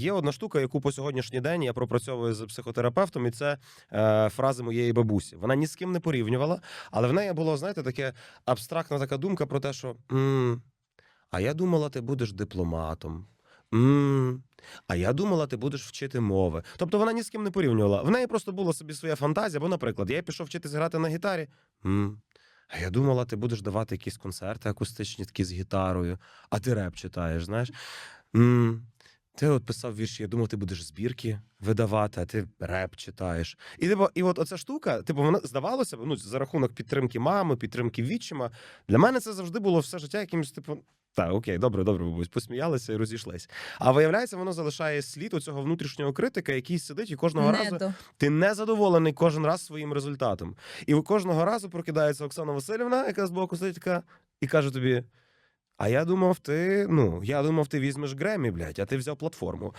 Є одна штука, яку по сьогоднішній день я пропрацьовую з психотерапевтом, і це е, фрази моєї бабусі. Вона ні з ким не порівнювала, але в неї було, знаєте, таке абстрактна така думка про те, що м а я думала, ти будеш дипломатом. м а я думала, ти будеш вчити мови. Тобто вона ні з ким не порівнювала. В неї просто була собі своя фантазія. Бо, наприклад, я пішов вчитися грати на гітарі. м а я думала, ти будеш давати якісь концерти акустичні такі з гітарою, а ти реп читаєш, знаєш. м ти от писав вірші, я думав, ти будеш збірки видавати, а ти реп читаєш. І типу, і от оця штука, типу, вона здавалося б, ну, за рахунок підтримки мами, підтримки відчима. Для мене це завжди було все життя якимось, типу, так, окей, добре, добре, бабусь, посміялися і розійшлись. А виявляється, воно залишає слід у цього внутрішнього критика, який сидить і кожного разу Недо. ти не задоволений кожен раз своїм результатом. І кожного разу прокидається Оксана Васильівна, яка з боку сидить така, і каже тобі: А я думав, ти ну я думав, ти візьмеш Гремі, блядь, а ти взяв платформу.